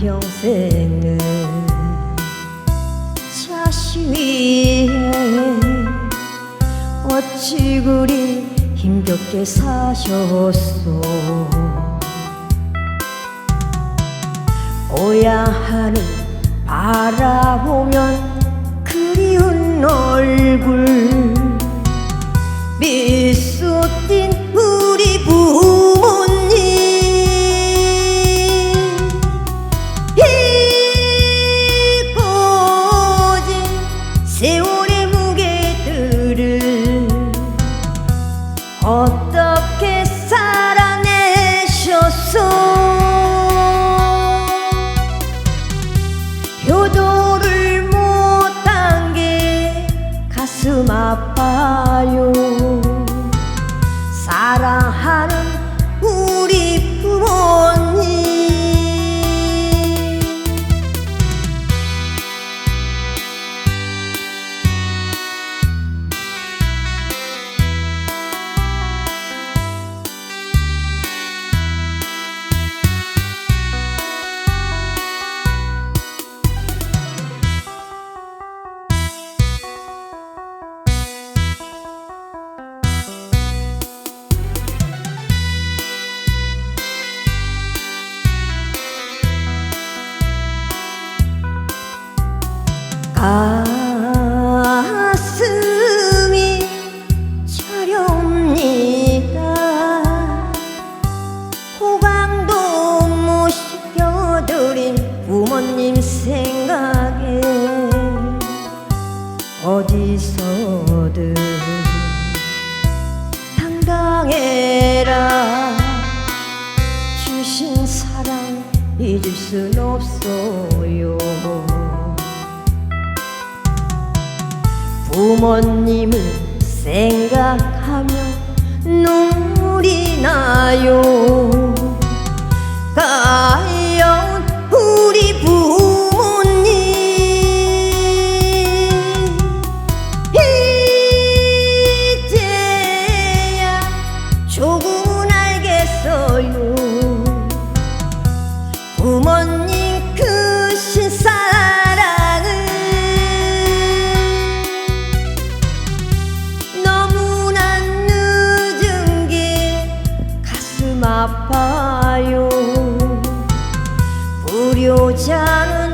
한평생을 자식 위해 어찌 그리 힘겹게 사셨소. 오야 하늘 바라보면 그리운 얼굴 가슴 아파요 시켜드린 부모님 생각에 어디서든 당당해라. 주신 사랑 잊을 순 없어요. 부모님을 생각하며 눈물이 나요 아파요. 불효자는